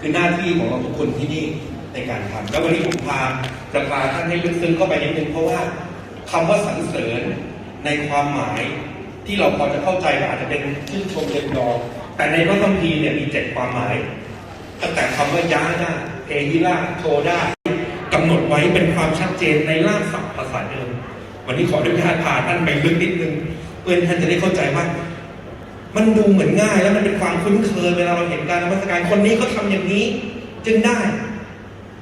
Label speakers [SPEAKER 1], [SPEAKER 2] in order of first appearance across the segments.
[SPEAKER 1] คือหน้าที่ของเราทุกคนที่นี่ในการทำแล้ววันนี้ผมพาจะพาท่านให้ลึกซึ้งเข้าไปนิดนึงเพราะว่าคำว่าสรรเสริญในความหมายที่เราพอจะเข้าใจก็อาจจะเป็นชื่นชมเล็กน้อยแต่ในพระคัมภีร์เนี่ยมีเจ็ดความหมายตั้งแต่คำว่ายาดาเอฮิล่าโทดากำหนดไว้เป็นความชัดเจนในรากศัพท์ภาษาเดิม วันนี้ขออนุญาตพาท่านไปลึกนิดนึง เพื่อท่านจะได้เข้าใจว่า มันดูเหมือนง่ายแล้วมันเป็นความคุ้นเคยเวลาเราเห็นการนมัสการคนนี้เขาทำอย่างนี้ จึงได้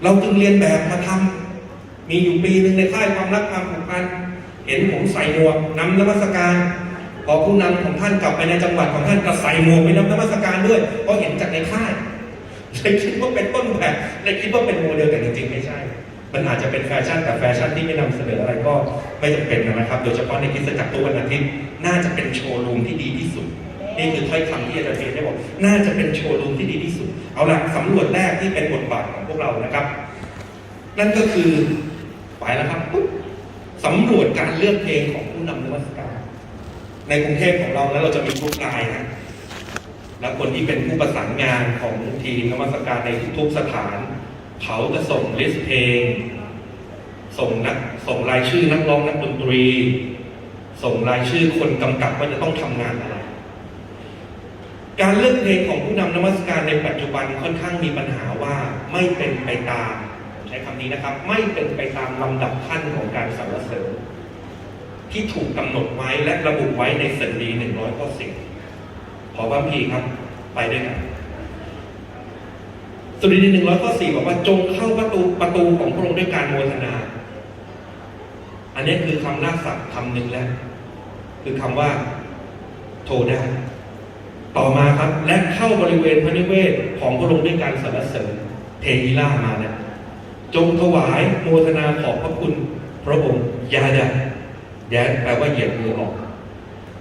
[SPEAKER 1] เราจึงเรียนแบบมาทำมีอยู่ปีหนึ่งในค่ายความรักความผูกพันเห็นผมใส่หมวกนำนมัสการพอผู้นำของท่านกลับไปในจังหวัดของท่านก็ใส่หมวกไปนำนมัสการด้วยเพราะเห็นจากในค่ายเลยคิดว่าเป็นต้นแบบเลยคิดว่าเป็นโมเดลแต่จริงๆไม่ใช่ มันอาจจะเป็นแฟชั่นแต่แฟชั่นที่ไม่นำเสนออะไรก็ไม่จำเป็นนะครับ โดยเฉพาะในคริสตจักรตัววันอาทิตย์น่าจะเป็นโชว์รูมที่ดีที่สุด นี่คือถ้อยคำที่อาจารย์เพียรได้บอก น่าจะเป็นโชว์รูมที่ดีที่สุด เอาละสำรวจแรกที่เป็นบทบาทของพวกเรานะครับ นั่นก็คือไปแล้วครับปุ๊บสำรวจการเลือกเพลงของผู้นำนวัตกรรมในกรุงเทพของเราแล้วเราจะมีทุกรายนะแล้วคนที่เป็นผู้ประสานงานของทีมนมัสการในทุกสถาน เขาจะส่งลิสต์เพลง ส่งนักส่งรายชื่อนักร้องนักดนตรี ส่งรายชื่อคนกำกับว่าจะต้องทำงานอะไร การเลือกเพลงของผู้นำนมัสการในปัจจุบันค่อนข้างมีปัญหาว่าไม่เป็นไปตามใช้คำนี้นะครับ ไม่เป็นไปตามลำดับขั้นของการสรรเสริญที่ถูกกำหนดไว้และระบุไว้ในสันดีหนึ่งร้อยข้อสิบขอความพีครับไปด้วยกันสุรินทร์หนึ่งร้อยข้อสี่บอกว่าจงเข้าประตูประตูของพระองค์ด้วยการโมทนา อันนี้คือคำลากศัพท์คำหนึ่งแล้ว คือคำว่า โทได้ ต่อมาครับและเข้าบริเวณพระนิเวศของพระองค์ด้วยการสรรเสริญเทฮีล่ามาเนี่ยจงถวายโมทนาขอบพระคุณพระองค์ยาดะยาแปลว่าเหยียดมือออก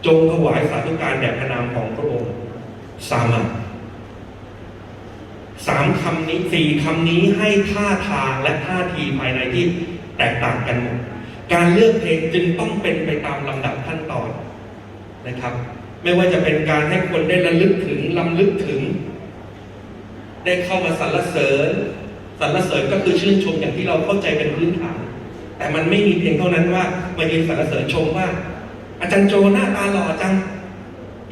[SPEAKER 1] จงถวายสาธุการแด่พระนามของพระองค์สามาสามคำนี้สี่คำนี้ให้ท่าทางและท่าทีภายในที่แตกต่างกันหมดการเลือกเพลงจึงต้องเป็นไปตามลำดับขั้นตอนนะครับ ไม่ว่าจะเป็นการให้คนได้ระลึกถึงลำลึกถึง ได้เข้ามาสรรเสริญสรรเสริญก็คือชื่นชมอย่างที่เราเข้าใจเป็นพื้นฐาน แต่มันไม่มีเพียงเท่านั้นว่ามายืนสรรเสริญชมว่า อาจารย์โจหน้าตาหล่อจัง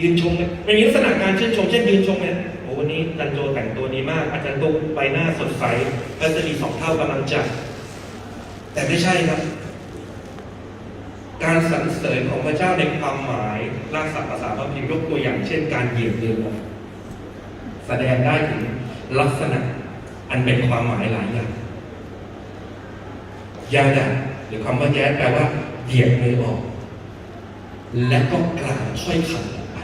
[SPEAKER 1] ยืนชมมันมีลักษณะการชื่นชม เช่นยืนชมเนี่ยโอ้วันนี้อาจารย์โจแต่งตัวดีมาก อาจารย์ตุ๊กใบหน้าสดใสก็จะมีสองเท่ากำลังใจแต่ไม่ใช่ครับ การสรรเสริญของพระเจ้าในความหมายรากศัพท์ภาษาพระพิมพ์ยกตัวอย่างเช่นการเหยียบเรือแสดงได้ถึงลักษณะอันเป็นความหมายหลายอย่างยาดะหรือคำว่าแย้แปลว่าเหยียบมือออก และก็กล่าวถ้อยคำออกไป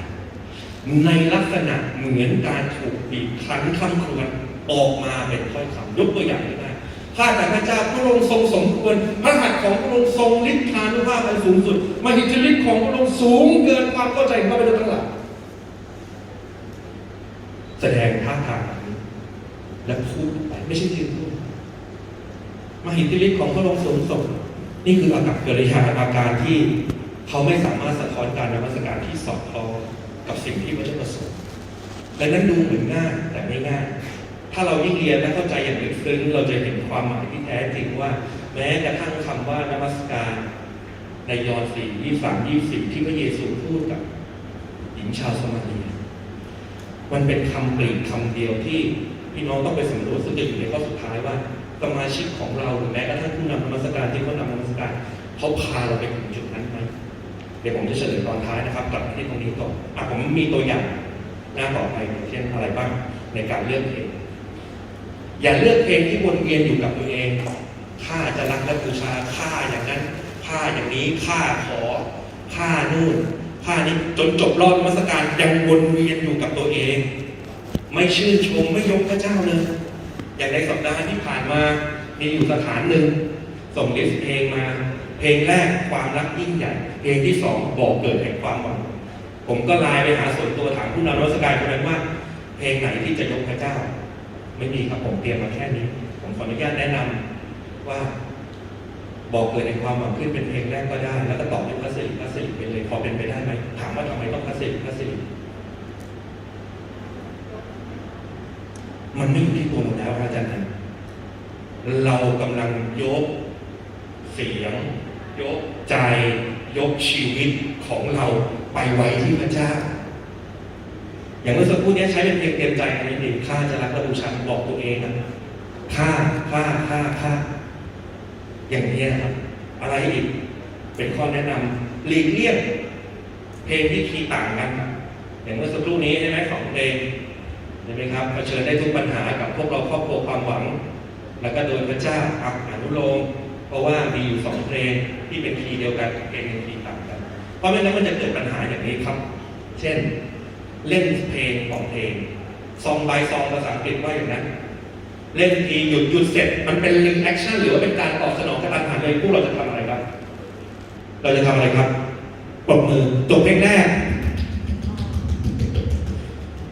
[SPEAKER 1] ในลักษณะเหมือนการถูกบีบคั้นคำครวญออกมาเป็นถ้อยคำยกตัวอย่างง่ายๆ ข้าแต่พระเจ้าพระองค์ทรงสมควรพระหัตถ์ของพระองค์ทรงฤทธานุภาพอันสูงสุดมหิทธิฤทธิ์ของพระองค์สูงเกินความเข้าใจของข้าพเจ้าทั้งหลายแสดงท่าทางแบบนี้และพูดไปไม่ใช่ยืนพูดมหิทธิฤทธิ์ของพระองค์สูงสุดนี่คืออากับกิริยาอาการที่เขาไม่สามารถสะท้อนการนมัสการที่สอดคล้องกับสิ่งที่พระเจ้าประสงค์และนั้นดูเหมือนง่ายแต่ไม่ง่าย ถ้าเรายิ่งเรียนและเข้าใจอย่างลึกซึ้งเราจะเห็นความหมายที่แท้จริงว่า แม้กระทั่งคำว่านมัสการในยอห์นสี่ยี่สามยี่สิบที่พระเยซูพูดกับหญิงชาวสมาเรียมันเป็นคำปลีกคำเดียวที่พี่น้องต้องไปสำรวจซึ่งจะอยู่ในข้อสุดท้ายว่าสมาชิกของเราหรือแม้กระทั่งผู้นำนมัสการที่เขานำนมัสการเขาพาเราไปถึงจุดนั้นไหมเดี๋ยวผมจะเฉลยตอนท้ายนะครับกลับมาที่ตรงนี้ก่ออะผมมีตัวอย่างหน้าต่อไปอย่างเช่นอะไรบ้างในการเลือกเพลง อย่าเลือกเพลงที่วนเวียนอยู่กับตัวเองข้าจะรักและบูชาข้าอย่างนั้นข้าอย่างนี้ข้าขอข้านู่นข้านี้จนจบรอบมัสการยังวนเวียนอยู่กับตัวเอง ไม่ชื่นชมไม่ยกพระเจ้าเลย อย่างในสัปดาห์ที่ผ่านมามีอยู่สถานหนึ่งส่งลิสต์เพลงมา เพลงแรกความรักยิ่งใหญ่ เพลงที่สองบอกเกิดแห่งความหวังผมก็ไลน์ไปหาส่วนตัวถามผู้นำรัชการคนนั้นว่า เพลงไหนที่จะยกพระเจ้า ไม่มีครับผมเตรียมมาแค่นี้ ผมขออนุญาตแนะนำว่า บอกเกิดแห่งความหวังขึ้นเป็นเพลงแรกก็ได้ แล้วก็ต่อด้วยพระสิริพระสิริไปเลยพอเป็นไปได้ไหมถามว่าทำไมต้องพระสิริพระสิริมันไม่อยู่ที่ตัวเราแล้วพระอาจารย์นะเรากำลังยกเสียง ยกใจ ยกชีวิตของเราไปไว้ที่พระเจ้า อย่างเมื่อสักครู่นี้ใช้เป็นเพลงเตรียมใจอันนี้ดีข้าจะรักและบูชาบอกตัวเองนะข้าข้าข้าข้าอย่างนี้นะครับอะไรอีกเป็นข้อแนะนำหลีกเลี่ยงเพลงที่คีย์ต่างกัน อย่างเมื่อสักครู่นี้ใช่ไหมสองเพลงใช่ไหมครับเผชิญได้ทุกปัญหากับพวกเราครอบครัวความหวัง แล้วก็โดยพระเจ้าอักอนุโลมเพราะว่ามีอยู่สองเพลงที่เป็นคีย์เดียวกันเพลงเป็นคีย์ต่างกัน เพราะไม่งั้นมันจะเกิดปัญหาอย่างนี้ครับ เช่น เล่นเพลงของเพลงซองใบซองภาษาอังกฤษว่าอย่างนั้น เล่นทีหยุดหยุดเสร็จ มันเป็นรีแอคชั่นหรือว่าเป็นการตอบสนองกระทันหันเลยพวกเราจะทำอะไรครับ เราจะทำอะไรครับปรบมือจบเพลงแรก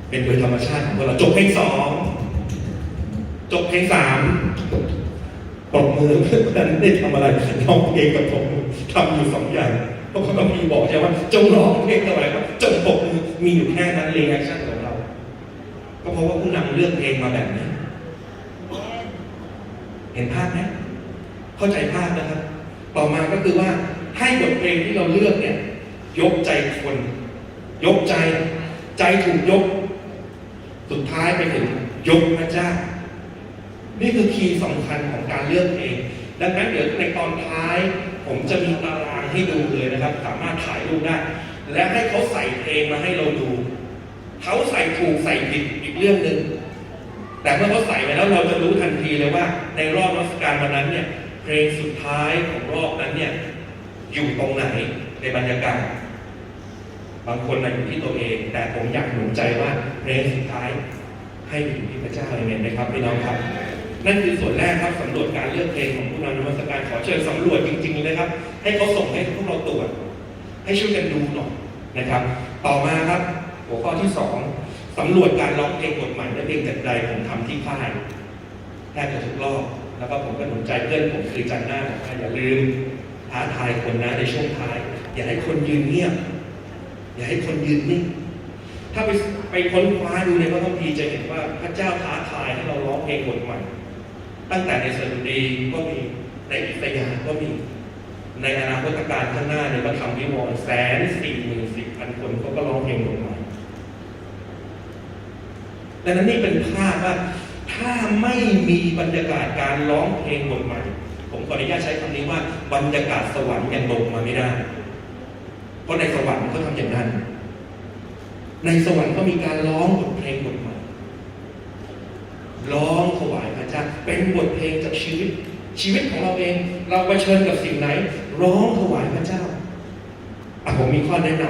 [SPEAKER 1] เป็นโดยธรรมชาติของเราจบเพลงสองจบเพลงสามปรบมือเพื่อนได้ทำอะไรร้องเพลงกับผมทำอยู่สองอย่าง ราะเขาต้องมีบอกใช่ไหมว่าจงร้องเพลงอะไรครับจงปรบมือมีอยู่แค่นั้นเรีแอคชั่นของเรา ก็เพราะว่าผู้นำเลือกเพลงมาแบบนี้ เห็นภาพไหมเข้าใจภาพนะครับ ต่อมาก็คือว่าให้บทเพลงที่เราเลือกเนี่ย ยกใจคน ยกใจ ใจถูกยก สุดท้ายไปถึงยกพระเจ้า นี่คือคีย์สำคัญของการเลือกเพลงดังนั้นเดี๋ยวในตอนท้าย ผมจะมีตาราง ให้ดูเลยนะครับ สามารถถ่ายรูปได้ และให้เขาใส่เพลงมาให้เราดู เขาใส่ถูกใส่ผิดอีกเรื่องหนึ่ง แต่เมื่อเขาใส่ไปแล้วเราจะรู้ทันทีเลยว่า ในรอบรัชการวันนั้นเนี่ยเพลงสุดท้ายของรอบนั้นเนี่ยอยู่ตรงไหนในบรรยากาศบางคนนะอยู่ที่ตัวเอง แต่ผมอยากหนุนใจว่าเพลงสุดท้ายให้อยู่ที่พระเจ้าเองไหมครับพี่น้องครับ นั่นคือส่วนแรกครับสำรวจการเลือกเพลงของผู้นำนมัสการขอเชิญสำรวจจริงๆเลยนะครับ ให้เขาส่งให้พวกเราตรวจให้ช่วยกันดูหน่อยนะครับ ต่อมาครับหัวข้อที่สองสำรวจการร้องเพลงบทใหม่และเพลงจากใจผมทำที่ค่ายแทบจะทุกรอบแล้วก็ผมก็หนุนใจเพื่อนผมคือจันหน้าบอกว่าอย่าลืมท้าทายคนนะในช่วงท้าย อย่าให้คนยืนเงียบ อย่าให้คนยืนนิ่งถ้าไปไปค้นคว้าดูในพระคัมภีร์จะเห็นว่าพระเจ้าท้าทายให้เราร้องเพลงบทใหม่ ตั้งแต่ในสดุดีก็มีในอิสยาห์ก็มี ในอนาคตการข้างหน้าในพระธรรมวิวรณ์แสนสี่หมื่นสิบพันคนเขาก็ร้องเพลงบทใหม่ดังนั้นนี่เป็นภาพว่าถ้าไม่มีบรรยากาศการร้องเพลงบทใหม่ ผมขออนุญาตใช้คำนี้ว่าบรรยากาศสวรรค์ยังลงมาไม่ได้ เพราะในสวรรค์เขาทำอย่างนั้น ในสวรรค์ก็มีการร้องบทเพลงบทใหม่ร้องถว เป็นบทเพลงจากชีวิต ชีวิตของเราเอง เราเผชิญกับสิ่งไหน ร้องถวายพระเจ้าอะผมมีข้อแนะนำ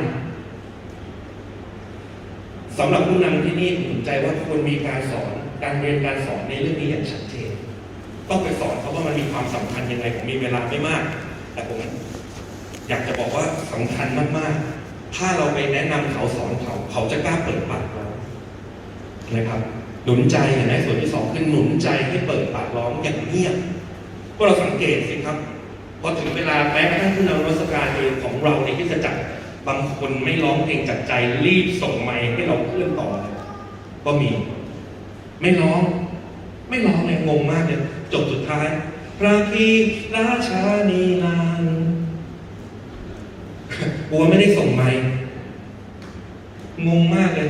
[SPEAKER 1] สำหรับผู้นำที่นี่ผมใจว่าควรมีการสอนการเรียนการสอนในเรื่องนี้อย่างชัดเจนต้องไปสอนเขาว่ามันมีความสำคัญยังไงผมมีเวลาไม่มาก แต่ผมอยากจะบอกว่าสำคัญมากๆ ถ้าเราไปแนะนำเขาสอนเขา เขาจะกล้าเปิดปากเรานะครับ หนุนใจเห็นไหมส่วนที่สองคือหนุนใจให้เปิดปากร้องอย่างเงียบพวกเราสังเกตสิครับพอถึงเวลาแม้กระทั่งผู้นำรัศการเองของเราในที่จะจัดบางคนไม่ร้องเพลงจากใจรีบส่งไมค์ให้เราเคลื่อนต่อเลยก็มี ไม่ร้อง ไม่ร้องเลยงงมากเลยจบสุดท้าย พระคีราชานีนานกลัวไม่ได้ส่งไมค์งงมากเลย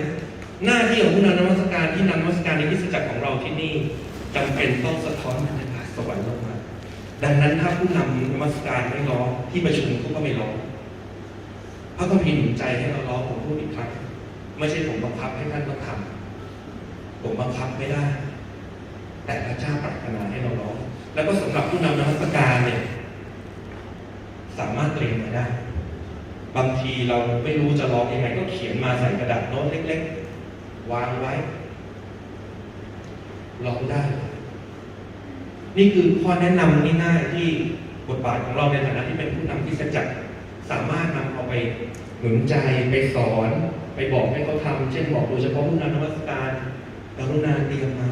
[SPEAKER 1] หน้าที่ของผู้นำนมัสการที่นำนมัสการในพิสจักรของเราที่นี่จำเป็นต้องสะท้อนบรรยากาศสวรรค์ลงมา ดังนั้นถ้าผู้นำนมัสการไม่ร้องที่ประชุมเขาก็ไม่ร้องพระคัมภีร์หนุนใจให้เราร้องผมพูดอีกครั้งไม่ใช่ผมบังคับให้ท่านต้องทำผมบังคับไม่ได้ แต่พระเจ้าปรารถนาให้เราร้องแล้วก็สำหรับผู้นำนมัสการเนี่ยสามารถเตรียมมาได้ บางทีเราไม่รู้จะร้องยังไงก็เขียนมาใส่กระดาษโน้ตเล็ก ๆ วางไว้ร้องได้ นี่คือข้อแนะนำง่ายๆที่บทบาทของเราในฐานะที่เป็นผู้นำที่สจักรสามารถนำเอาไปหนุนใจไปสอน ไปบอกให้เขาทำเช่นบอกโดยเฉพาะผู้นำนวัตการกรุณาเตรียมมา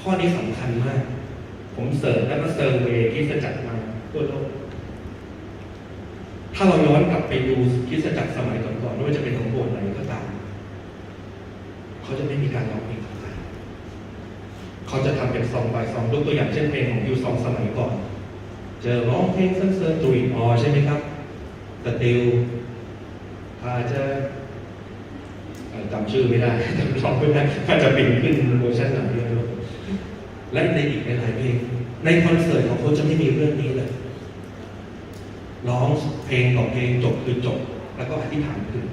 [SPEAKER 1] ข้อนี้สำคัญมาก ผมเสร์ชแล้วก็เซอร์เวย์ที่สจักรมาทั่วโลกถ้าเราย้อนกลับไปดูคริสตจักรสมัยก่อนๆไม่ว่าจะเป็นของโบสถ์ไหนก็ตาม เขาจะไม่มีการร้องเพลงเขาจะทำเป็นซองบายซองยกตัวอย่างเช่นเพลงของยูซองสมัยก่อน เจอร้องเพลงเซิร์เซอร์ตุยออใช่ไหมครับสติลพาจะจำชื่อไม่ได้จำร้องไม่ได้ถ้าจะบินขึ้นเวอร์ชันไหนไม่รู้และในอีกหลายเพลงในคอนเสิร์ตของเขาจะไม่มีเรื่องนี้เลยร้องเพลงต่อเพลงจบคือจบ แล้วก็อธิษฐานคือ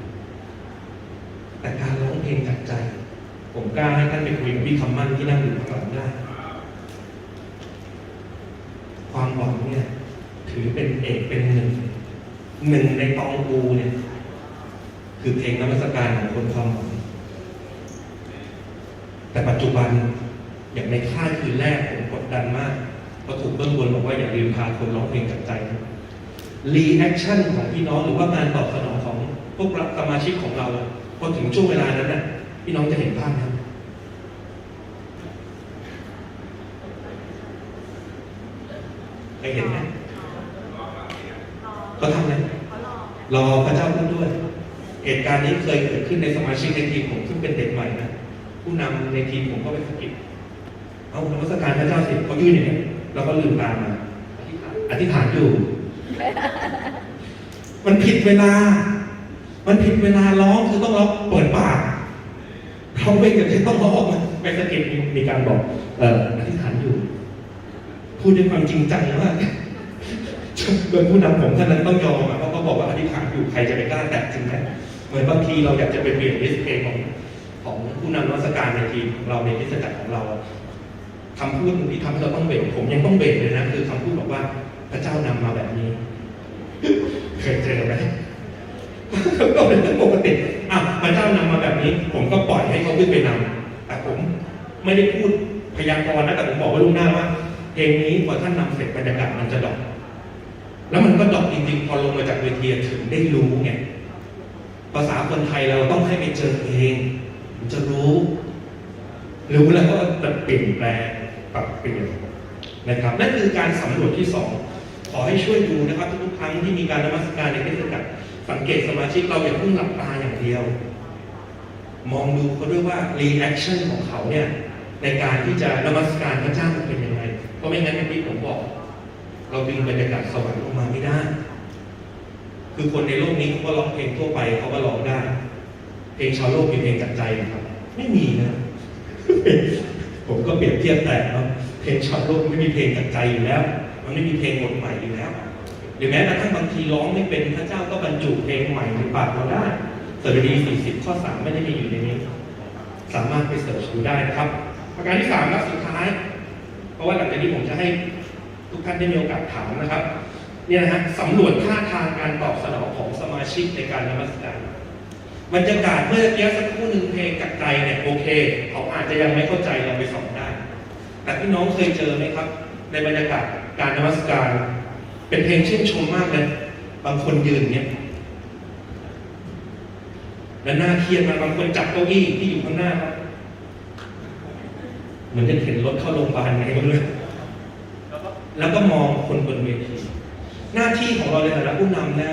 [SPEAKER 1] แต่การร้องเพลงจากใจ ผมกล้าให้ท่านไปคุยกับพี่คำมั่นที่นั่งอยู่ข้างหลังได้ ความหวังเนี่ย ถือเป็นเอกเป็นหนึ่ง หนึ่งในตองอูเนี่ย คือเพลงนมัสการของคนความหวัง แต่ปัจจุบันอย่างในค่ายคืนแรกผมกดดันมากเพราะถูกเบื้องบนบอกว่าอย่าลืมพาคนร้องเพลงจากใจรีแอคชั่นของพี่น้องหรือว่าการตอบสนองของพวกสมาชิกของเราพอถึงช่วงเวลานั้นนะ พี่น้องจะเห็นภาพนะเคยเห็นไหมเขาทำอะไรรอพระเจ้าพูดด้วย เหตุการณ์นี้เคยเกิดขึ้นในสมาชิกในทีมผมซึ่งเป็นเด็กใหม่นะผู้นำในทีมผมก็ไปสะกิดเอานมัสการพระเจ้าสิเขายื่นอย่างนี้แล้วก็ลืมตามาอธิษฐานอยู่ มันผิดเวลา มันผิดเวลาร้องคือต้องร้องเปิดปากร้อง เพลงกับที่ต้องร้องมันไปสะกิดมีมีการบอกเอ่ออธิษฐานอยู่ พูดด้วยความจริงใจมากโดยผู้นำผมท่านนั้นต้องยอมอะเพราะเขาบอกว่าอธิษฐานอยู่ใครจะไปกล้าแตะจริงไหมเหมือนบางทีเราอยากจะไปเปลี่ยนลิสต์เพลงของของผู้นำนวัตการในทีมของเราในลิสจักรของเราคำพูดที่ทำให้เราต้องเบรกผมยังต้องเบรกเลยนะ คือคำพูดบอกว่าพระเจ้านำมาแบบนี้เคยเจอไหม ก็เป็นเรื่องปกติอะพระเจ้านำมาแบบนี้ ผมก็ปล่อยให้เขาขึ้นไปนำแต่ผมไม่ได้พูดพยากรณ์นะแต่ผมบอกไว้ล่วงหน้าว่าเพลงนี้พอท่านนำเสร็จบรรยากาศมันจะดอก แล้วมันก็ดอกจริงๆ พอลงมาจากเวทีถึงได้รู้ไงภาษาคนไทยเราต้องให้ไปเจอเองจะรู้ รู้แล้วก็จะเปลี่ยนแปลงปรับเปลี่ยนนะครับนั่นคือการสำรวจที่สองขอให้ช่วยดูนะครับทุกครั้งที่มีการนมัสการในเทศกาล สังเกตสมาชิกเราอย่าเพิ่งหลับตาอย่างเดียว มองดูเขาด้วยว่ารีแอคชั่นของเขาเนี่ยในการที่จะนมัสการพระเจ้ามันเป็นยังไง เพราะไม่งั้นอย่างที่ผมบอก เราดึงบรรยากาศสวรรค์ลงมาไม่ได้ คือคนในโลกนี้เขาก็ร้องเพลงทั่วไปเขาก็ร้องได้ เพลงชาวโลกมีเพลงจากใจไหมครับ ไม่มีนะ ผมก็เปรียบเทียบแต่เนาะเพลงชาวโลกไม่มีเพลงจากใจอยู่แล้ว มันไม่มีเพลงบทใหม่อยู่แล้ว รือแม้กระทั่งบางทีร้องไม่เป็นพระเจ้าก็บรรจุเพลงใหม่ในปากเราได้สดุดี40 ข้อ 3 ไม่ได้มีอยู่ในนี้ สามารถไปเสิร์ชดูได้นะครับ ประการที่สามและสุดท้าย เพราะว่าหลังจากนี้ผมจะให้ทุกท่านได้มีโอกาสถามนะครับเนี่ยนะฮะสำรวจท่าทางการตอบสนองของสมาชิกในการนมัสการบรรยากาศเมื่อกี้สักครู่หนึ่งเพลงจากใจเนี่ยโอเคเขาอาจจะยังไม่เข้าใจเราไปสอนได้ แต่พี่น้องเคยเจอไหมครับ ในบรรยากาศการนมัสการ เป็นเพลงชื่นชมมากเลยบางคนยืนเนี่ยแล้วหน้าเครียดมาบางคนจับเก้าอี้ที่อยู่ข้างหน้าครับเหมือนจะเข็นรถเข้าโรงพยาบาลไงก็ไม่รู้แล้วก็มองคนบนเวทีหน้าที่ของเราในฐานะผู้นำนะ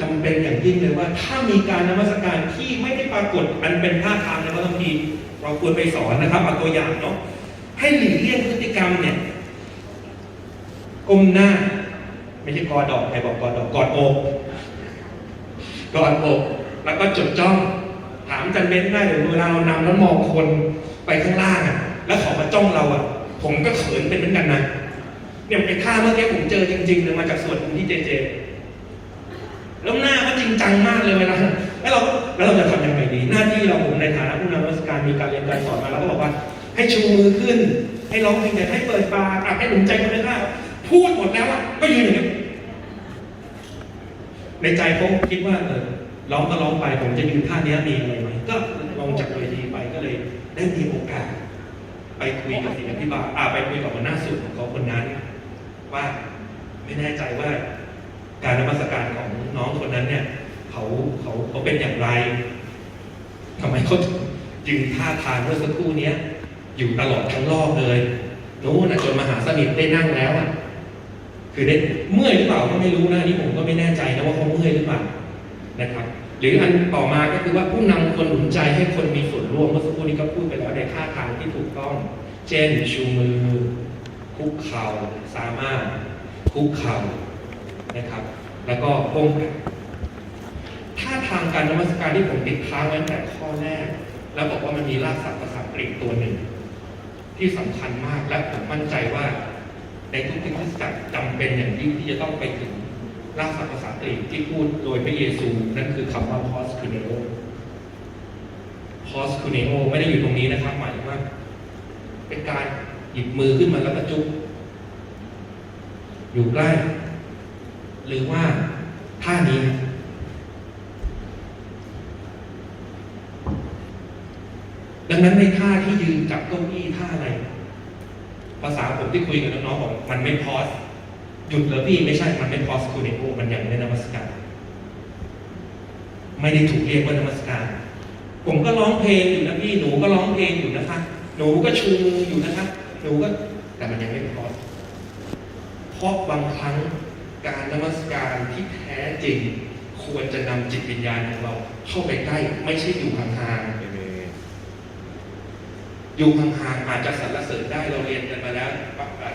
[SPEAKER 1] จำเป็นอย่างยิ่งเลยว่า ถ้ามีการนมัสการที่ไม่ได้ปรากฏอันเป็นท่าทางในพระคัมภีร์เราควรไปสอนนะครับเอาตัวอย่างเนาะให้หลีกเลี่ยงพฤติกรรมเนี่ยก้มหน้า ไม่ใช่กอดอกใครบอกกอดอกกอดอกกอดอกแล้วก็จดจ้อง ถามจันเบ้นได้เลยเวลาเรานำแล้วมองคนไปข้างล่างอะ แล้วเขอมาจ้องเราอะ ผมก็เขินเป็นเหมือนกันนะเนี่ยเป็นท่าเมื่อกี้ผมเจอจริงๆเลยมาจากส่วนที่เจเจแล้วหน้าก็จริงจังมากเลยเวลาแล้วเราแล้วเราจะทำยังไงดี หน้าที่เราผมในฐานะผู้นำราชการมีการเรียนการสอนมาแล้วก็บอกว่า ให้ชูมือขึ้น ให้ร้องเพลงให้เปิดปากให้หนุนใจคนข้าง พูดหมดแล้วอะก็ยืนอย่างนี้ในใจเขาคิดว่าเออร้องก็ร้องไปผมจะยืนท่านี้มีอะไรไหมก็ลองจากเวทีไปก็เลยได้มีโอกาส ไปคุยกับศิลปิบาอ่าไปคุยกับหัวหน้าสุดของเขาคนนั้น ว่าไม่แน่ใจว่า การนมัสการของน้องคนนั้นเนี่ยเขาเขาเขาเป็นอย่างไรทำไมเขาถึงยืนท่าทางเมื่อสักครู่เนี้ยอยู่ตลอดทั้งรอบเลยนู้นจนมหาสนิทได้นั่งแล้วอะ คือได้เมื่อยหรือเปล่าก็ไม่รู้นะนี่ผมก็ไม่แน่ใจนะว่าเขาเมื่อยหรือเปล่านะครับ หรืออันต่อมาก็คือว่าผู้นำคนหนุนใจให้คนมีส่วนร่วมเมื่อสักครู่นี้ก็พูดไปแล้วในท่าทางที่ถูกต้อง เช่นชูมือ คุกเข่าสามารถคุกเข่านะครับ แล้วก็ก้มกราบถ้าทางการนมัสการที่ผมติดค้างไว้แต่ข้อแรก แล้วบอกว่ามันมีรากศัพท์ภาษากรีกตัวหนึ่ง ที่สำคัญมากและผมมั่นใจว่า ในทุกที่ที่จัดจำเป็นอย่างยิ่งที่จะต้องไปถึงรากศัพท์ภาษากรีกที่พูดโดยพระเยซูนั่นคือคำว่า pos kuneo pos kuneo ไม่ได้อยู่ตรงนี้นะครับ หมายว่า เป็นการหยิบมือขึ้นมาแล้วก็จุ๊บอยู่ใกล้ หรือว่าท่านี้ดังนั้นในท่าที่ยืนจับเก้าอี้ท่าอะไร ภาษาผมที่คุยกับน้องๆบอกมันไม่พอสหยุดเหรอพี่ไม่ใช่ มันไม่พอสคูเนโอมันยังไม่นมัสการ ไม่ได้ถูกเรียกว่านมัสการ ผมก็ร้องเพลงอยู่นะพี่ หนูก็ร้องเพลงอยู่นะคะ หนูก็ชูมืออยู่นะคะหนูก็แต่มันยังไม่พอสเพราะบางครั้งการนมัสการที่แท้จริง ควรจะนำจิตวิญญาณของเราเข้าไปใกล้ ไม่ใช่อยู่ห่างๆ อยู่ห่างๆอาจจะสรรเสริญได้เราเรียนกันมาแล้ว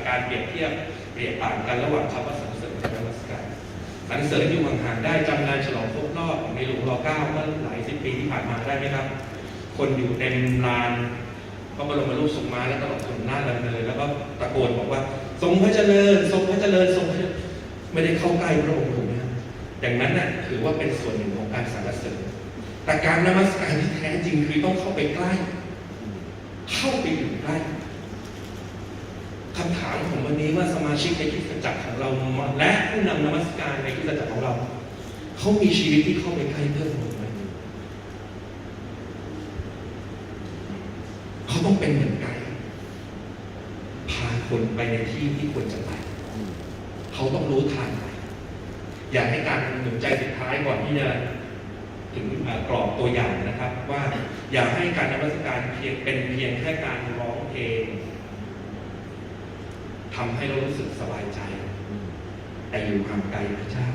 [SPEAKER 1] การเปรียบเทียบเปรียบต่างกันระหว่างคำว่าสรรเสริญกับนมัสการสรรเสริญอยู่ห่างๆได้จำงานฉลองครบรอบของในหลวงรอเก้าเมื่อหลายสิบปีที่ผ่านมาได้ไหมครับ คนอยู่เต็มลานพระบรมรูปทรงม้าและตลอดถนนหน้าดำเนินแล้วก็ตะโกนบอกว่า ทรงพระเจริญ ทรงพระเจริญทรงพระเจริญไม่ได้เข้าใกล้พระองค์ถูกไหมครับอย่างนั้นน่ะถือว่าเป็นส่วนหนึ่งของการสรรเสริญแต่การนมัสการที่แท้จริงคือต้องเข้าไปใกล้ เข้าไปอยู่ใกล้คำถามของวันนี้ว่าสมาชิกในคริสตจักรของเรา และผู้นำนมัสการในคริสตจักรของเรา เขามีชีวิตที่เข้าไปใกล้เพิ่มหรือไม่เขาต้องเป็นเหมือนไก่พาคนไปในที่ที่ควรจะไปเขาต้องรู้ทางไปอยากให้การหนุนใจสุดท้ายก่อนที่จะ ถึงเอ่อกรอบตัวอย่างนะครับ ว่าอย่าให้การนมัสการเพียงเป็นเพียงแค่การร้องเพลงทำให้เรารู้สึกสบายใจ แต่อยู่ห่างไกลพระเจ้า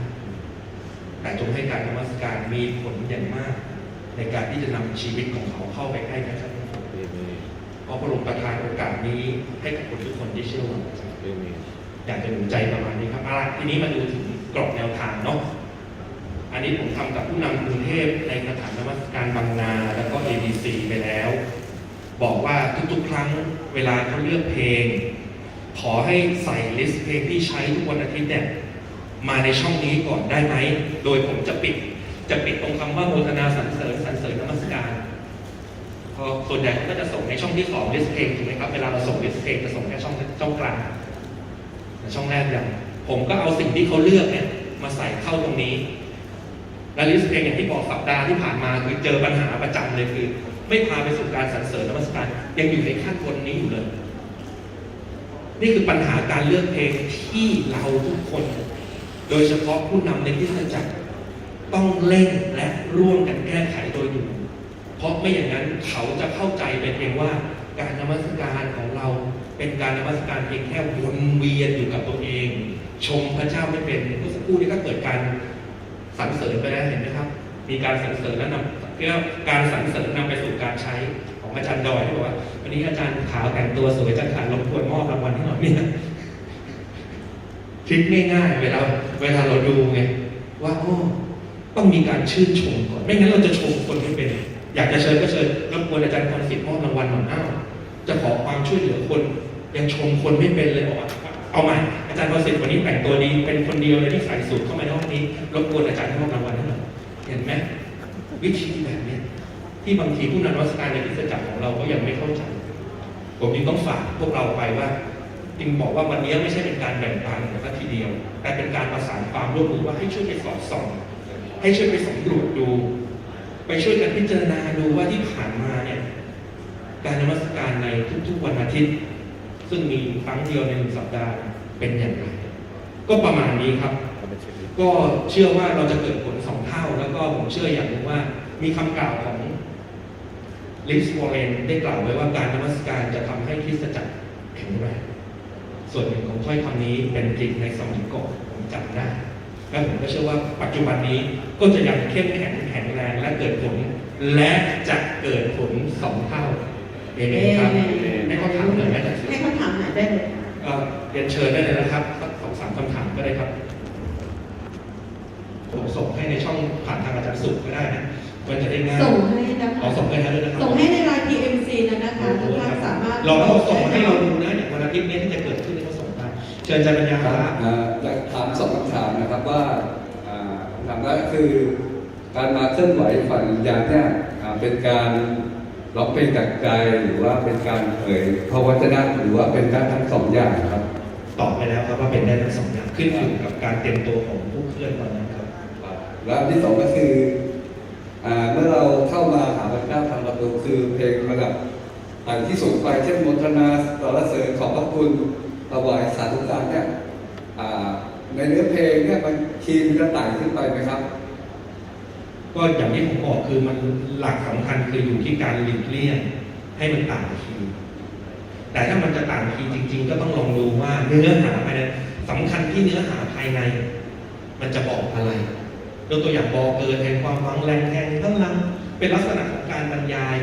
[SPEAKER 1] แต่จงให้การนมัสการมีผลอย่างมาก ในการที่จะนำชีวิตของเขาเข้าไปใกล้พระเจ้าเพราะพระองค์ประทานโอกาสนี้ให้กับคนทุกคนที่เชื่อว่าพระเจ้าอยากจะหนุนใจประมาณนี้ครับเอาล่ะทีนี้มาดูถึงกรอบแนวทางเนาะ อันนี้ผมทำกับผู้นำกรุงเทพในสถานนมัสการบางนาแล้วก็ ABC ไปแล้ว บอกว่าทุกๆ ครั้งเวลาเขาเลือกเพลง ขอให้ใส่ลิสต์เพลงที่ใช้ทุกวันอาทิตย์เนี่ยมาในช่องนี้ก่อนได้ไหม โดยผมจะปิด จะปิดตรงคำว่าโมทนาสรรเสริญสรรเสริญนมัสการพอส่วนใหญ่เขาก็จะส่งในช่องที่สองลิสต์เพลงถูกไหมครับ เวลาเราส่งลิสต์เพลงจะส่งแค่ช่องช่องกลางแต่ช่องแรกอย่างผมก็เอาสิ่งที่เขาเลือกเนี่ยมาใส่เข้าตรงนี้ และลิสเพลงอย่างที่บอกสัปดาห์ที่ผ่านมาคือเจอปัญหาประจำเลยคือ ไม่พาไปสู่การสรรเสริญนมัสการยังอยู่ในขั้นบนนี้อยู่เลย นี่คือปัญหาการเลือกเพลงที่เราทุกคน โดยเฉพาะผู้นำในที่จักรต้องเล่นและร่วมกันแก้ไขโดยด่วนเพราะไม่อย่างนั้นเขาจะเข้าใจไปเพียงว่าการนมัสการของเราเป็นการนมัสการเพียงแค่วนเวียนอยู่กับตัวเอง ชมพระเจ้าไม่เป็นเมื่อสักครู่นี้ก็เกิดการ สรรเสริญไปแล้วเห็นไหมครับ มีการสรรเสริญแล้วนำเพื่อการสรรเสริญนำไปสู่การใช้ของอาจารย์ดอยที่บอกว่าวันนี้อาจารย์ขาวแต่งตัวสวยอาจารย์ขาวรบกวนมอบรางวัลให้หน่อยเนี่ยทริคง่ายๆเวลาเวลาเราดูไงว่าโอ้ต้องมีการชื่นชมก่อน ไม่งั้นเราจะชมคนไม่เป็น อยากจะเชิญก็เชิญรบกวนอาจารย์คอนสิทธิ์มอบรางวัลหน่อยอ้าวจะขอความช่วยเหลือคน ยังชมคนไม่เป็นเลยบอกว่า เอาใหม่อาจารย์คอนสิทธิ์วันนี้แต่งตัวดีเป็นคนเดียวเลยที่ใส่สูทเข้ามาในห้องนี้รบกวนอาจารย์มอบรางวัลให้หน่อยเห็นไหมวิธีแบบเนี้ยที่บางทีผู้นำวัสการในพิสจักรของเราก็ยังไม่เข้าใจผมจึงต้องฝากพวกเราไปว่าจึงบอกว่าวันนี้ไม่ใช่เป็นการแบ่งปันแต่ทีเดียว แต่เป็นการประสานความร่วมมือว่าให้ช่วยไปสอดส่อง ให้ช่วยไปสำรวจดู ไปช่วยกันพิจารณาดูว่าที่ผ่านมาเนี่ยการนมัสการในทุกๆวันอาทิตย์ ซึ่งมีครั้งเดียวในหนึ่งสัปดาห์เป็นอย่างไร ก็ประมาณนี้ครับ ก็เชื่อว่าเราจะเกิดผลสองเท่า แล้วก็ผมเชื่ออย่างหนึ่งว่า มีคำกล่าวของลิสวอร์เรนได้กล่าวไว้ว่าการนมัสการจะทำให้คริสตจักรแข็งแรงส่วนหนึ่งของถ้อยคำนี้เป็นจริงในสมัยก่อนผมจำได้และผมก็เชื่อว่าปัจจุบันนี้ก็จะยังเข้มแข็งแข็งแรงและเกิดผล และจะเกิดผลสองเท่าเองครับให้เขาถามหน่อย ไหม
[SPEAKER 2] ได้เลยค่ะ
[SPEAKER 3] ก็เรียนเชิญได้เลยนะครับสักสองสามคำถามก็ได้ครับผมส่งให้ในช่องผ่านทางอาจารย์สุขก็ได้นะมันจะได้ง่าย
[SPEAKER 2] ส่งให้นะคะ
[SPEAKER 3] เราส่งให้ให้ด้วยนะครับ
[SPEAKER 2] ส่งให้ในไลน์ PMC นะนะคะทุกท่านสามารถ
[SPEAKER 3] ลองเขาส่งมาให้เราดูนะอย่างวันอาทิตย์นี้ที่จะเกิดขึ้นที่เขาส่งมาเชิญอาจารย์ปัญญา
[SPEAKER 4] ค
[SPEAKER 3] ค
[SPEAKER 4] รั
[SPEAKER 3] รั
[SPEAKER 4] บบอ่าอยากถามสองคำถามนะครับว่าอ่าคำถามแรกคือ การมาเคลื่อนไหวฝ่ายวิญญาณเนี่ยอ่าเป็นการ ร้องเพลงจากใจหรือว่าเป็นการเผยพระวจนะหรือว่าเป็นการทั้งสองอย่างครับ
[SPEAKER 3] ตอบไปแล้วครับว่าเป็นได้ทั้งสองอย่างขึ้นอยู่กับการเตรียมตัวของผู้เคลื่อนตอนนั้นครับ
[SPEAKER 4] แล้วอันที่สองก็คืออ่าเมื่อเราเข้ามาหาพระเจ้าทางประตูคือเพลงระดับอันที่สูงไปเช่นมนทนาสรรเสริญขอบพระคุณถวายสาธุการเนี่ยอ่าในเนื้อเพลงเนี่ยมันคีย์มันจะไต่ขึ้นไปไหมครับ
[SPEAKER 3] ก็อย่างที่ผมบอกคือมันหลักสำคัญคืออยู่ที่การหลีกเลี่ยงให้มันต่างคีย์แต่ถ้ามันจะต่างคีย์จริง ๆ ก็ต้องลองดูว่าเนื้อหาภายในสำคัญที่เนื้อหาภายใน มันจะบอกอะไรยกตัวอย่างบอกเกิดแห่งความหวังแรงแห่งพลังเป็นลักษณะของการบรรยาย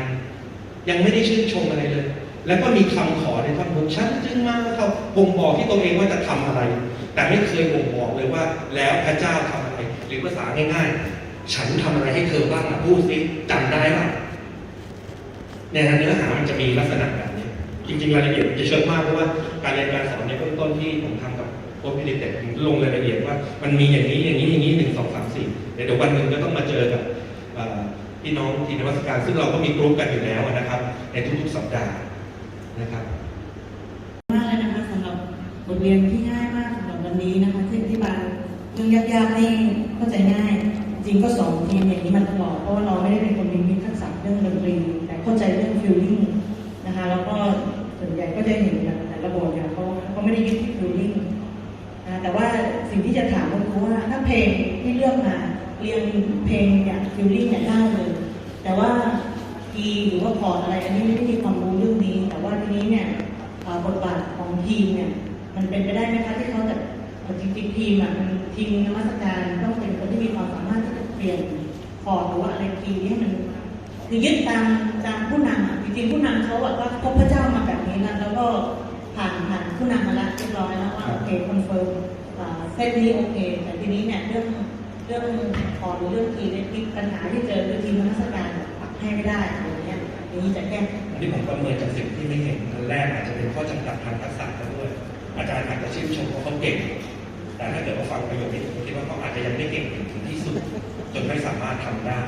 [SPEAKER 3] ยังไม่ได้ชื่นชมอะไรเลย แล้วก็มีคำขอในท่อนบนฉันจึงมาเขาบ่งบอกที่ตัวเองว่าจะทำอะไร แต่ไม่เคยบ่งบอกเลยว่า แล้วพระเจ้าทำอะไรหรือภาษาง่าย ฉันทำอะไรให้เธอบ้างนะพูดสิจำได้ป่ะเนี่ยเนื้อหามันจะมีลักษณะแบบนี้ จริงๆรายละเอียดจะเชิงมากเพราะว่าการเรียนการสอนในเบื้องต้นที่ผมทำกับโค้ชพิลิเต็ดลงรายละเอียดว่ามันมีอย่างนี้อย่างนี้อย่างนี้หนึ่งสองสามสี่เดี๋ยววันหนึ่งก็ต้องมาเจอกับพี่น้องทีนวัตการซึ่งเราก็มีกรุ๊ปกันอยู่แล้วนะครับ ในทุกๆสัปดาห์นะครับ
[SPEAKER 2] มากเลยนะคะสำหรับบทเรียนที่ง่ายมากสำหรับวันนี้นะคะที่อธิบายเรื่องยากๆให้เข้าใจง่าย ริงก็สอนทีมอย่างนี้มาตลอดเพราะว่าเราไม่ได้เป็นคนมีทักษะเรื่องดนตรีแต่เข้าใจเรื่องฟิลลิ่งนะคะแล้วก็ส่วนใหญ่ก็จะเห็นแต่ละบทเนี่ยเขาเขาไม่ได้ยึดที่ฟิลลิ่งนะแต่ว่าสิ่งที่จะถามก็คือว่าถ้าเพลงที่เลือกมาเรียงเพลงเนี่ยฟิลลิ่งเนี่ยได้เลย แต่ว่าคีหรือว่าพอร์ตอะไร อันนี้ไม่ได้มีความรู้เรื่องนี้ แต่ว่าทีนี้เนี่ยบทบาทของทีมเนี่ยมันเป็นไปได้ไหมคะที่เขาจะจริงๆทีมอะทีมนมัสการต้องเป็นคนที่มีความสามารถที่ จะเปลี่ยนพอร์ตหรือว่าอะไรคีย์ให้มันคือยึดตามตามผู้นำอะจริงๆผู้นำเขาอะก็พบพระเจ้ามาแบบนี้นะแล้วก็ผ่านผ่านผู้นำมาแล้วเรียบร้อยแล้วว่าโอเคคอนเฟิร์มเซตนี้โอเค แต่ทีนี้เนี่ยเรื่องเรื่องพอร์ตหรือเรื่องคีย์เนี่ยมีปัญหาที่เจอคือทีมนมัสการปรับให้ไม่ได้อะไรอย่างเงี้ยอย่างนี้จะแก้
[SPEAKER 1] อันนี้ผมประเมินจากสิ่งที่ไม่เห็นอันแรกอาจจะเป็นข้อจำกัดทางทักษะเขาด้วย อาจารย์อาจจะชื่นชมว่าเขาเก่งแต่ถ้าเกิดว่าฟังประโยคนี้ผมคิดว่าเขาอาจจะยังไม่เก่งถึงที่สุด จนไม่สามารถทำได้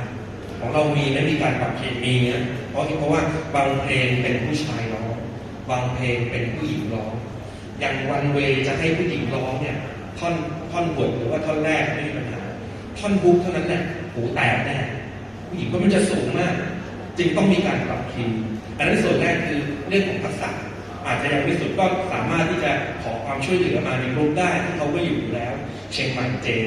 [SPEAKER 1] ของเรามีไม่มีการปรับเคมีนะเพราะเพราะว่าบางเพลงเป็นผู้ชายร้อง บางเพลงเป็นผู้หญิงร้อง อย่างวันเวจะให้ผู้หญิงร้องเนี่ยท่อนท่อนบทหรือว่าท่อนแรกไม่มีปัญหา ท่อนฮุกเท่านั้นแหละหูแตกแน่ผู้หญิงก็มันจะสูงมาก จึงต้องมีการปรับคีย์อันนั้นส่วนแรกคือเรื่องของทักษะอาจจะยังไม่สุดก็สามารถที่จะขอความช่วยเหลือมาในกลุ่มได้ที่เขาก็อยู่แล้ว เชียงใหม่เจน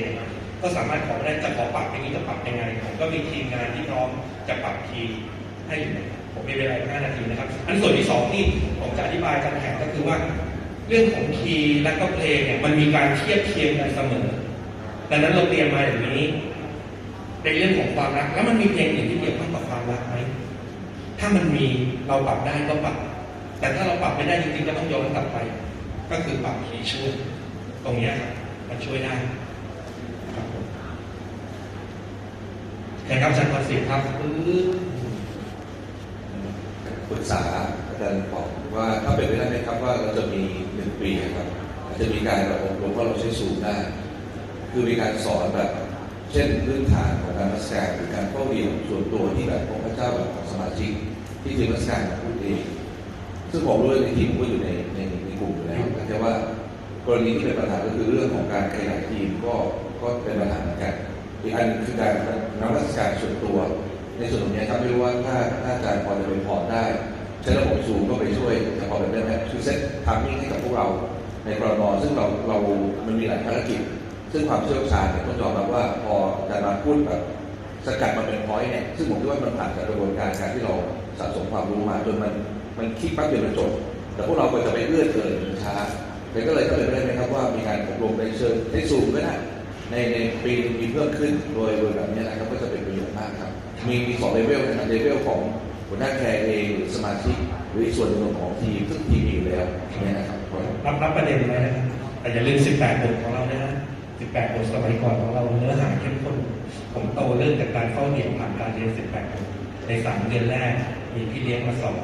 [SPEAKER 1] ก็สามารถขอได้จะขอปรับอย่างนี้จะปรับยังไงผมก็มีทีมงานที่พร้อมจะปรับคีย์ให้อยู่ผมมีเวลา5นาทีนะครับ อันส่วนที่สองที่ผมจะอธิบายการแข่งก็คือว่า เรื่องของคีย์และก็เพลงเนี่ยมันมีการเทียบเคียงกันเสมอดังนั้นเราเตรียมมาอย่างนี้ในเรื่องของความรัก แล้วมันมีเพลงอื่นที่เกี่ยวข้องกับความรักไหมถ้ามันมีเราปรับได้ก็ปรับ แต่ถ้าเราปรับไม่ได้จริงๆก็ต้องย้อนกลับไป ก็คือปรับคีย์ช่วยตรงนี้ครับมันช่วยได้ครับผม แข่งครับอาจารย์พรศิษฐ์ครับอื้อ
[SPEAKER 5] ปรึกษาอาจารย์บอกว่าถ้าเป็นไปได้ไหมครับว่าเราจะมีหนึ่งปีครับอาจจะมีการแบบอบรมว่าเราใช้สูตรได้ คือมีการสอนแบบเช่นพื้นฐานของการมัสการหรือการเข้าเรียนส่วนตัวที่แบบของพระเจ้าแบบของสมาชิก ที่ทีมมัสการพูดเองซึ่งผมรู้เลยในทีมผมก็อยู่ในในในกลุ่มอยู่แล้วแต่ว่ากรณีที่เป็นปัญหาก็คือเรื่องของการขยายทีมก็ก็เป็นปัญหาเหมือนกัน อีกอันคือการนมัสการส่วนตัว ในส่วนตรงนี้ครับไม่รู้ว่าถ้าถ้าอาจารย์พอจะเป็นพอได้ใช้ระบบซูมก็ไปช่วยจะพอเป็นได้ไหมคือเซ็ตทามมิ่งให้กับพวกเราในกรมซึ่งเราเรามันมีหลายภารกิจ ซึ่งความเชี่ยวชาญเนี่ยต้องยอมรับว่าพออารมาพูดแบบสกัดมาเป็นพอยต์เนี่ยซึ่งผมคิดว่ามันผ่านจากกระบวนการการที่เราสะสมความรู้มาจนมันมันคิดปั๊บเดียวมันจบแต่พวกเราก็จะไปเลื่อนเกินมันช้าเลยก็เลยก็เลยไม่ได้ไหมครับว่ามีการอบรมในเชิงในซูมก็ได้ ในในปีหนึงมีเพิ่มขึ้นโดยโดยแบบนี้นะครับก็จะเป็นประโยชน์มากครับ มีมีสองเลเวลนะครับเลเวลของหัวหน้าแคร์เองหรือสมาชิกรือส่วนหนึ่งของทีมซึ่งทีมมีอยู่แล้วเนี่ยนะครับ
[SPEAKER 1] รับรับประเด็นไว้นะครับแต่อย่าลืม 18 บทของเรานะฮะ18 บทสมัยก่อนของเราเนื้อหาเข้มข้นผมโตเรื่องจากการเข้าเรียนผ่านการเรียน 18 บทใน 3 เดือนแรกมีพี่เลี้ยงมาสอน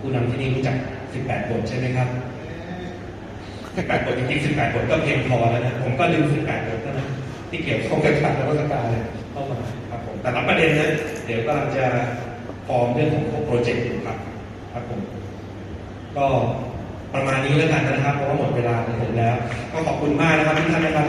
[SPEAKER 1] ผู้นำที่นี่รู้จัก 18 บทใช่ไหมครับ 18บทจริงๆ18บทก็เพียงพอแล้วนะผมก็ลืม18บทแล้วนะที่เกี่ยวข้องกับการนวัตการเนี่ยเข้ามาครับผมแต่รับประเด็นนะเดี๋ยวกำลังจะฟอร์มเรื่องของโปรเจกต์อยู่ครับครับผมก็ประมาณนี้แล้วกันนะครับเพราะว่าหมดเวลาของผมแล้ว ก็ขอบคุณมากนะครับที่ท่านนะครับ